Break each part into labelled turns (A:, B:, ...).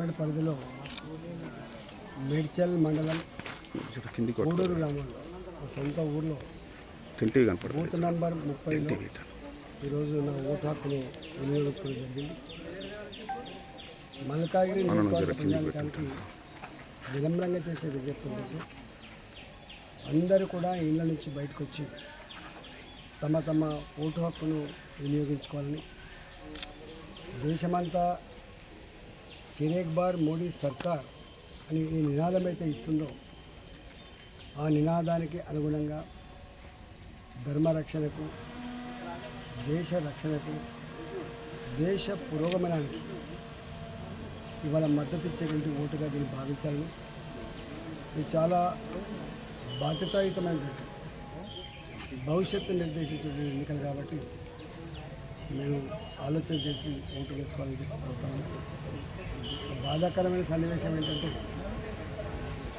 A: Parliament పరిధిలో మేడ్చల్ మండలం గూడూరు గ్రామంలో మా సొంత ఊర్లో బూత్ నంబర్ ముప్పైలో ఈరోజు నా ఓటు హక్కును వినియోగించుకోవడం జరిగింది. మల్కాగిరి నియోజకవర్గ ప్రజానికానికి వినమ్రంగా చేసే విజ్ఞప్తి ఏంటంటే అందరూ కూడా ఇళ్ళ నుంచి బయటకు వచ్చి తమ తమ ఓటు హక్కును వినియోగించుకోవాలని దేశమంతా ఫిరేక్ బార్ మోడీ సర్కార్ అని ఈ నినాదం అయితే ఇస్తుందో ఆ నినాదానికి అనుగుణంగా ధర్మ రక్షణకు దేశ రక్షణకు దేశ పురోగమనానికి ఇవాళ మద్దతు ఇచ్చేటువంటి ఓటుగా దీన్ని భావించాలని ఇది చాలా బాధ్యతాయుతమైనటువంటి భవిష్యత్తు నిర్దేశించే ఎన్నికలు కాబట్టి మేము ఆలోచన చేసి ఓటు వేసుకోవాలని చెప్పి కోరుతాము బాధాకరమైన సన్నివేశం ఏంటంటే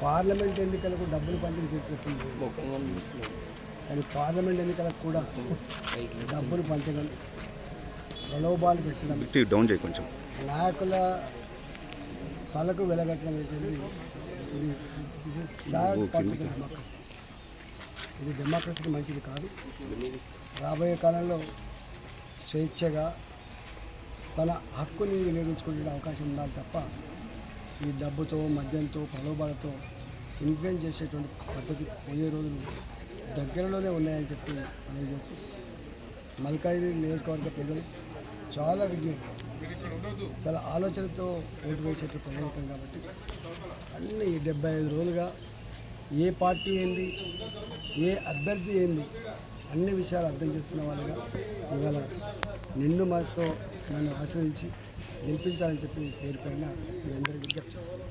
A: పార్లమెంట్ ఎన్నికలకు డబ్బులు పంపిణీ చేస్తుంది కానీ పార్లమెంట్ ఎన్నికలకు కూడా డబ్బులు పంచడం ప్రలోభాలు పెట్టడం
B: బిట్టి డౌన్ చేయి కొంచెం.
A: నాయకుల తలకు వెలగట్టడం అనేది ఇది డెమోక్రసీ ఇది డెమోక్రసీకి మంచిది కాదు. రాబోయే కాలంలో స్వేచ్ఛగా తన హక్కుని వినియోగించుకునే అవకాశం ఉండాలి తప్ప ఈ డబ్బుతో మద్యంతో ప్రలోభాలతో ఇన్ఫ్లుయెన్స్ చేసేటువంటి పద్ధతి పోయే రోజులు దగ్గరలోనే ఉన్నాయని చెప్పి మనం చేస్తూ మల్కాజిగిరి నియోజకవర్గ ప్రజలు చాలా విజ్ఞప్తి చాలా ఆలోచనతో ఓటు వేసేట్టు ప్రణాళికం కాబట్టి అన్ని డెబ్బై ఐదు రోజులుగా ఏ పార్టీ ఏంది ఏ అభ్యర్థి ఏంది అన్ని విషయాలు అర్థం చేసుకున్న వాళ్ళుగా ఇవాళ నిండు మనసుతో నన్ను ఆశ్రయించి గెలిపించాలని చెప్పి పేరు పైన మీ అందరికీ విజ్ఞప్తి చేస్తాను